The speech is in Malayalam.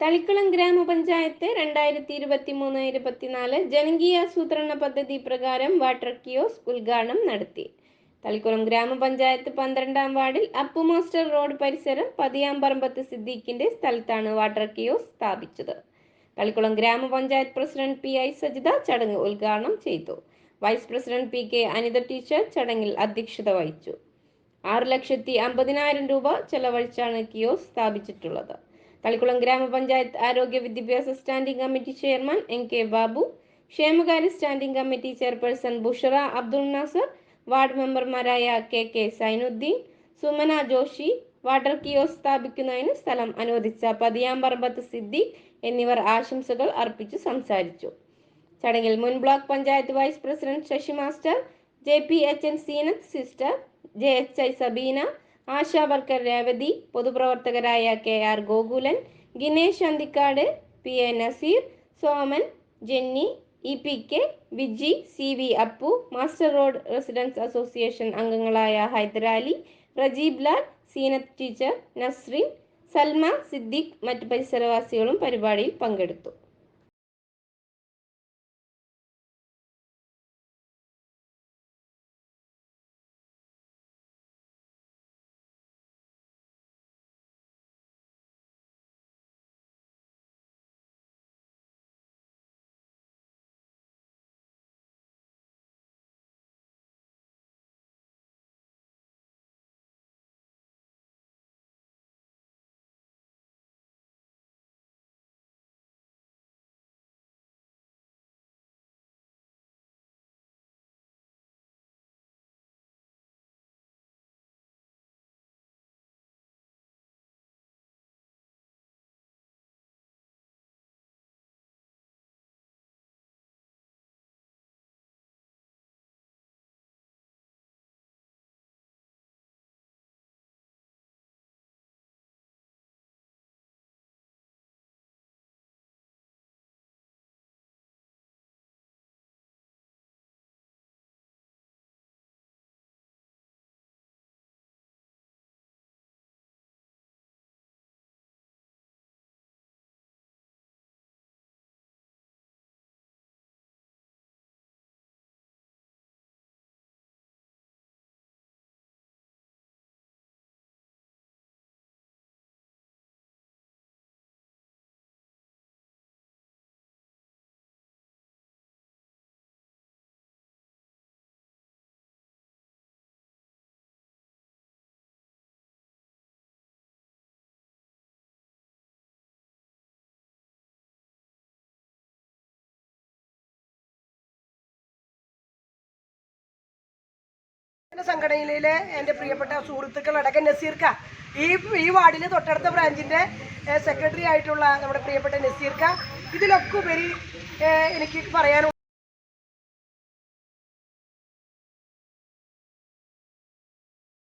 തളിക്കുളം ഗ്രാമപഞ്ചായത്ത് രണ്ടായിരത്തി ഇരുപത്തി മൂന്ന് ഇരുപത്തിനാല് ജനകീയാസൂത്രണ പദ്ധതി പ്രകാരം വാട്ടർ കിയോസ് ഉദ്ഘാടനം നടത്തി. തളിക്കുളം ഗ്രാമപഞ്ചായത്ത് പന്ത്രണ്ടാം വാർഡിൽ അപ്പു മാസ്റ്റർ റോഡ് പരിസരം പതിയാമ്പറമ്പത്ത് സിദ്ദീഖിന്റെ സ്ഥലത്താണ് വാട്ടർ കിയോസ് സ്ഥാപിച്ചത്. തളിക്കുളം ഗ്രാമപഞ്ചായത്ത് പ്രസിഡന്റ് പി ഐ സജിത ചടങ്ങ് ഉദ്ഘാടനം ചെയ്തു. Vice president P K Anitha teacher ചടങ്ങിൽ അധ്യക്ഷത വഹിച്ചു. ആറ് ലക്ഷത്തി അമ്പതിനായിരം രൂപ ചെലവഴിച്ചാണ് കിയോസ് സ്ഥാപിച്ചിട്ടുള്ളത്. തളിക്കുളം ഗ്രാമപഞ്ചായത്ത് ആരോഗ്യ വിദ്യാഭ്യാസ standing committee chairman N K Babu ക്ഷേമകാര്യ standing committee chairperson Bushara Abdul Nasser ward മെമ്പർമാരായ K K Sainuddin Sumana Joshi water kiosk സ്ഥാപിക്കുന്നതിന് സ്ഥലം അനുവദിച്ച പതിയാമ്പറമ്പത്ത് സിദ്ദീഖ് എന്നിവർ ആശംസകൾ അർപ്പിച്ച് സംസാരിച്ചു. ചടങ്ങിൽ മുൻ block panchayat vice president Sasi master J P H N Seenath sister J H I Sabeena ASHA worker Revathi പൊതുപ്രവർത്തകരായ K R Gokulan Ginesh Anthikkad P A Nazeer Soman Jenny E P K Viji C V Appu master road residents association അംഗങ്ങളായ ഹൈദരാലി റജീബ് ലാൽ സീനത്ത് ടീച്ചർ നസ്രീൻ സൽമ സിദ്ദിഖ് മറ്റ് പരിസരവാസികളും പരിപാടിയിൽ പങ്കെടുത്തു. സംഘടനയിലെ എന്റെ പ്രിയപ്പെട്ട സുഹൃത്തുക്കളടക്കം നസീർക്ക. ഈ ഈ വാർഡിലെ തൊട്ടടുത്ത ബ്രാഞ്ചിന്റെ സെക്രട്ടറി ആയിട്ടുള്ള നമ്മുടെ പ്രിയപ്പെട്ട നസീർക്ക. ഇതിലൊക്കെ ഉപരി എനിക്ക് പറയാനുള്ള